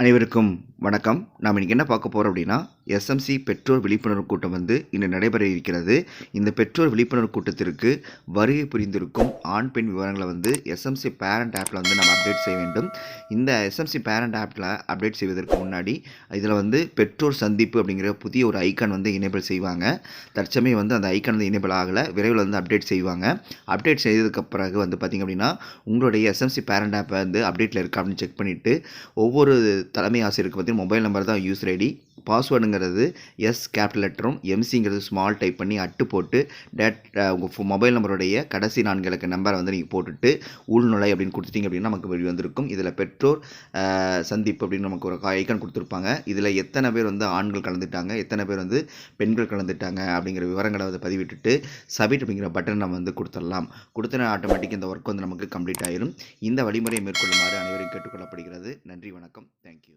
அனைவருக்கும் வணக்கம். நாம் இன்றைக்கி என்ன பார்க்க போகிறோம் அப்படின்னா எஸ்எம்சி பெற்றோர் விழிப்புணர்வு கூட்டம் வந்து இன்று நடைபெற இருக்கிறது. இந்த பெற்றோர் விழிப்புணர்வு கூட்டத்திற்கு வருகை புரிந்திருக்கும் ஆண் பெண் விவரங்களை வந்து எஸ்எம்சி பேரண்ட் ஆப்பில் வந்து நம்ம அப்டேட் செய்ய வேண்டும். இந்த எஸ்எம்சி பேரண்ட் ஆப்பில் அப்டேட் செய்வதற்கு முன்னாடி இதில் வந்து பெற்றோர் சந்திப்பு அப்படிங்கிற புதிய ஒரு ஐக்கான் வந்து இனேபிள் செய்வாங்க. தற்சமயம் வந்து அந்த ஐக்கான் வந்து இனேபிள் ஆகலை. விரைவில் வந்து அப்டேட் செய்வாங்க. அப்டேட் செய்ததுக்கு பிறகு வந்து பார்த்திங்க அப்படின்னா உங்களுடைய எஸ்எம்சி பேரண்ட் ஆப் வந்து அப்டேட்டில் இருக்கா அப்படின்னு செக் பண்ணிவிட்டு ஒவ்வொரு தலைமை ஆசிரியருக்கு பார்த்தீங்கன்னா மொபைல் நம்பர் தான் யூஸ் ரெடி பாஸ்வேர்டுங்கிறது எஸ் கேபிட்டல் லெட்டரும் எம்சிங்கிறது ஸ்மால் டைப் பண்ணி அட்டு போட்டு டேட் உங்கள் மொபைல் நம்பருடைய கடைசி நான்கு இலக்க நம்பரை வந்து நீங்கள் போட்டுட்டு உள்நுழை அப்படின்னு கொடுத்துட்டீங்க அப்படின்னா நமக்கு வெளி வந்திருக்கும் இதில் பெற்றோர் சந்திப்பு அப்படின்னு நமக்கு ஒரு ஐக்கான் கொடுத்துருப்பாங்க. இதில் எத்தனை பேர் வந்து ஆண்கள் கலந்துட்டாங்க எத்தனை பேர் வந்து பெண்கள் கலந்துட்டாங்க அப்படிங்கிற விவரங்களை வந்து பதிவிட்டுட்டு சப்மிட் அப்படிங்கிற பட்டன் நம்ம வந்து கொடுத்துடலாம். கொடுத்தன ஆட்டோமேட்டிக் இந்த ஒர்க் வந்து நமக்கு கம்ப்ளீட் ஆயிரும். இந்த வழிமுறையை மேற்கொள்ளுமாறு அனைவரும் கேட்டுக்கொள்ளப்படுகிறது. நன்றி வணக்கம். தேங்க்யூ